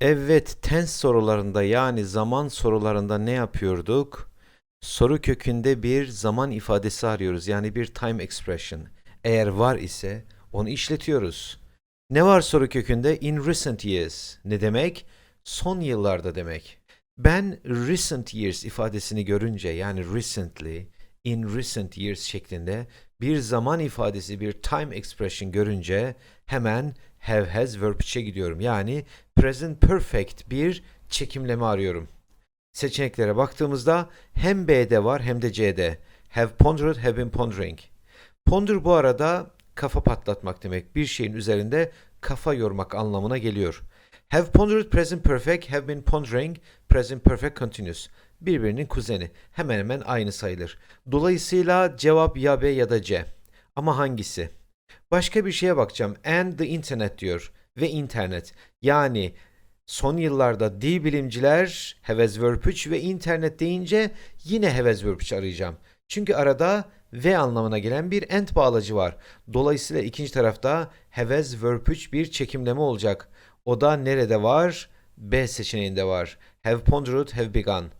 Evet, tense sorularında yani zaman sorularında ne yapıyorduk? Soru kökünde bir zaman ifadesi arıyoruz. Yani bir time expression. Eğer var ise onu işletiyoruz. Ne var soru kökünde? In recent years. Ne demek? Son yıllarda demek. Ben recent years ifadesini görünce yani recently, in recent years şeklinde bir zaman ifadesi, bir time expression görünce hemen have has verb 3'e gidiyorum. Yani present perfect bir çekimleme arıyorum. Seçeneklere baktığımızda hem B'de var hem de C'de. Have pondered, have been pondering. Ponder bu arada kafa patlatmak demek. Bir şeyin üzerinde kafa yormak anlamına geliyor. Have pondered present perfect, have been pondering present perfect continuous. Birbirinin kuzeni. Hemen hemen aynı sayılır. Dolayısıyla cevap ya B ya da C. Ama hangisi? Başka bir şeye bakacağım. And the internet diyor. Ve internet. Yani son yıllarda dil bilimciler heves verb 3 ve internet deyince yine heves verb 3 arayacağım. Çünkü arada ve anlamına gelen bir and bağlacı var. Dolayısıyla ikinci tarafta heves verb 3 bir çekimleme olacak. O da nerede var? B seçeneğinde var. Have pondered, have begun.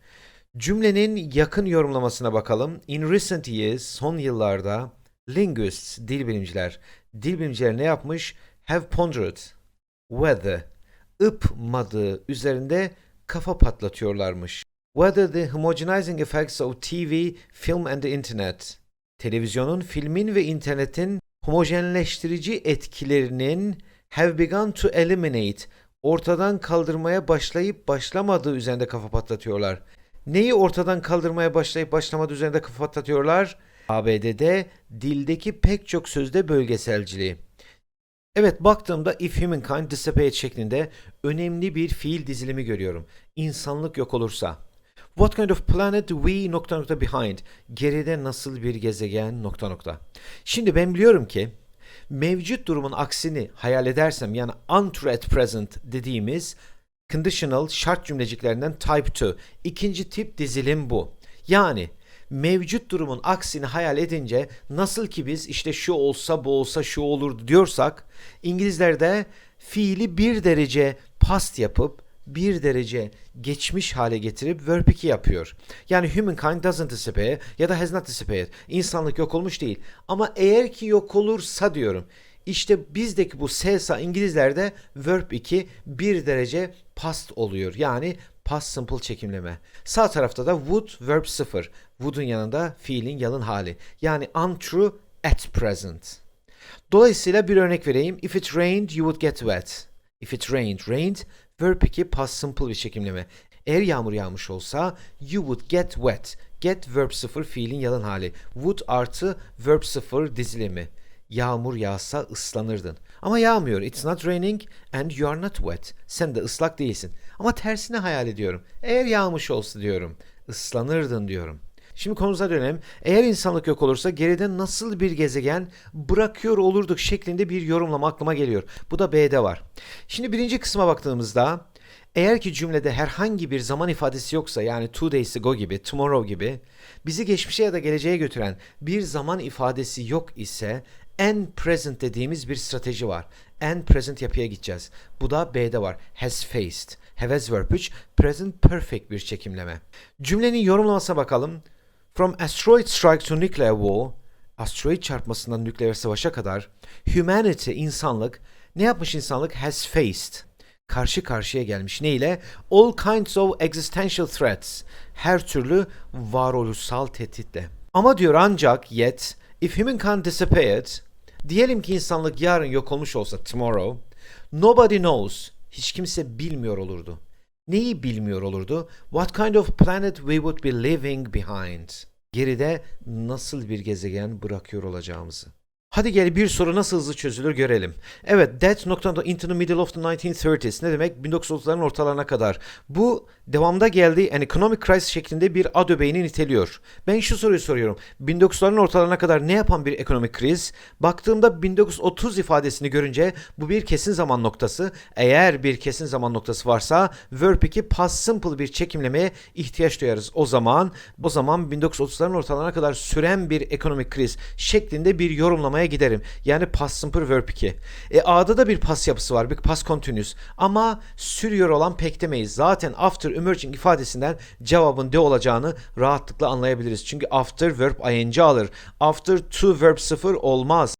Cümlenin yakın yorumlamasına bakalım. In recent years, son yıllarda, linguists, dil bilimciler, dil bilimciler ne yapmış? Have pondered, whether, ıpmadığı üzerinde kafa patlatıyorlarmış. Whether the homogenizing effects of TV, film and the internet, televizyonun, filmin ve internetin homojenleştirici etkilerinin have begun to eliminate, ortadan kaldırmaya başlayıp başlamadığı üzerinde kafa patlatıyorlar. Neyi ortadan kaldırmaya başlayıp başlamadığı üzerinde kafa patlatıyorlar? ABD'de dildeki pek çok sözde bölgeselciliği. Evet baktığımda if humankind dissipate şeklinde önemli bir fiil dizilimi görüyorum. İnsanlık yok olursa. What kind of planet we nokta nokta behind? Geride nasıl bir gezegen nokta nokta. Şimdi ben biliyorum ki mevcut durumun aksini hayal edersem yani untrue at present dediğimiz conditional şart cümleciklerinden type 2 ikinci tip dizilim bu. Yani mevcut durumun aksini hayal edince nasıl ki biz işte şu olsa bu olsa şu olurdu diyorsak İngilizlerde fiili bir derece past yapıp bir derece geçmiş hale getirip verb 2 yapıyor. Yani humankind doesn't disappear ya da has not disappeared. İnsanlık yok olmuş değil. Ama eğer ki yok olursa diyorum. İşte bizdeki bu selsa İngilizlerde verb 2 bir derece past oluyor. Yani past simple çekimleme. Sağ tarafta da would verb 0. Would'un yanında fiilin yalın hali. Yani untrue at present. Dolayısıyla bir örnek vereyim. If it rained you would get wet. If it rained, rained verb 2 past simple bir çekimleme. Eğer yağmur yağmış olsa you would get wet. Get verb 0 fiilin yalın hali. Would artı verb 0 dizilimi. Yağmur yağsa ıslanırdın. Ama yağmıyor. It's not raining and you are not wet. Sen de ıslak değilsin. Ama tersini hayal ediyorum. Eğer yağmış olsa diyorum. ıslanırdın diyorum. Şimdi konumuza dönelim. Eğer insanlık yok olursa geride nasıl bir gezegen bırakıyor olurduk şeklinde bir yorumlama aklıma geliyor. Bu da B'de var. Şimdi birinci kısma baktığımızda eğer ki cümlede herhangi bir zaman ifadesi yoksa yani two days ago gibi, tomorrow gibi bizi geçmişe ya da geleceğe götüren bir zaman ifadesi yok ise and present dediğimiz bir strateji var. And present yapıya gideceğiz. Bu da B'de var. Has faced. Have as verb 3. Present perfect bir çekimleme. Cümlenin yorumlamasına bakalım. From asteroid strike to nuclear war, asteroid çarpmasından nükleer savaşa kadar humanity, insanlık, ne yapmış insanlık? Has faced. Karşı karşıya gelmiş. Ne ile? All kinds of existential threats. Her türlü varoluşsal tehditle. Ama diyor ancak yet, if humankind disappeared, diyelim ki insanlık yarın yok olmuş olsa tomorrow, nobody knows, hiç kimse bilmiyor olurdu. Neyi bilmiyor olurdu? What kind of planet we would be leaving behind? Geride nasıl bir gezegen bırakıyor olacağımızı. Hadi gel bir soru nasıl hızlı çözülür görelim. Evet, that noktada into the middle of the 1930s ne demek? 1930'ların ortalarına kadar. Bu devamda geldiği an economic crisis şeklinde bir ad öbeğini niteliyor. Ben şu soruyu soruyorum. 1900'ların ortalarına kadar ne yapan bir ekonomik kriz? Baktığımda 1930 ifadesini görünce bu bir kesin zaman noktası. Eğer bir kesin zaman noktası varsa verb 2 past simple bir çekimlemeye ihtiyaç duyarız. O zaman o zaman 1930'ların ortalarına kadar süren bir ekonomik kriz şeklinde bir yorumlamaya giderim. Yani past simple verb 2. E A'da da bir pas yapısı var. Bir past continuous. Ama sürüyor olan pek demeyiz. Zaten after emerging ifadesinden cevabın de olacağını rahatlıkla anlayabiliriz. Çünkü after verb ing alır. After to verb 0 olmaz.